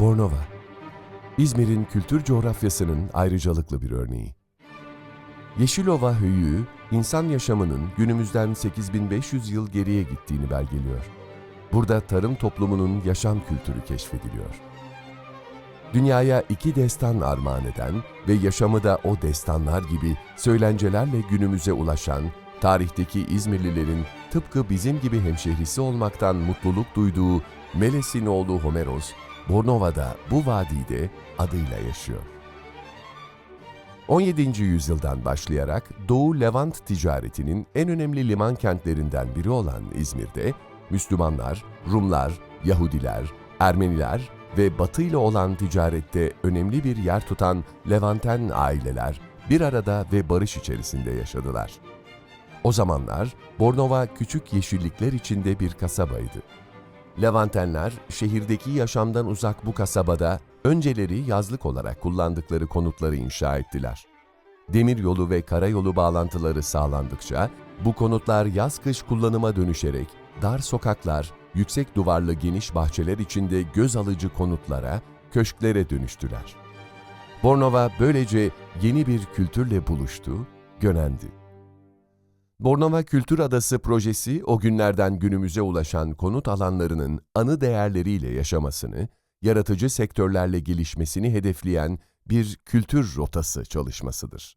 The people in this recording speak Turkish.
Bornova, İzmir'in kültür coğrafyasının ayrıcalıklı bir örneği. Yeşilova höyüğü, insan yaşamının günümüzden 8500 yıl geriye gittiğini belgeliyor. Burada tarım toplumunun yaşam kültürü keşfediliyor. Dünyaya iki destan armağan eden ve yaşamı da o destanlar gibi söylencelerle günümüze ulaşan, tarihteki İzmirlilerin tıpkı bizim gibi hemşehrisi olmaktan mutluluk duyduğu Meles'in oğlu Homeros, Bornova'da bu vadide adıyla yaşıyor. 17. yüzyıldan başlayarak Doğu Levant ticaretinin en önemli liman kentlerinden biri olan İzmir'de, Müslümanlar, Rumlar, Yahudiler, Ermeniler ve Batı ile olan ticarette önemli bir yer tutan Levanten aileler bir arada ve barış içerisinde yaşadılar. O zamanlar Bornova küçük yeşillikler içinde bir kasabaydı. Levantenler şehirdeki yaşamdan uzak bu kasabada önceleri yazlık olarak kullandıkları konutları inşa ettiler. Demiryolu ve karayolu bağlantıları sağlandıkça bu konutlar yaz-kış kullanıma dönüşerek dar sokaklar, yüksek duvarlı geniş bahçeler içinde göz alıcı konutlara, köşklere dönüştüler. Bornova böylece yeni bir kültürle buluştu, gönendi. Bornova Kültür Adası projesi o günlerden günümüze ulaşan konut alanlarının anı değerleriyle yaşamasını, yaratıcı sektörlerle gelişmesini hedefleyen bir kültür rotası çalışmasıdır.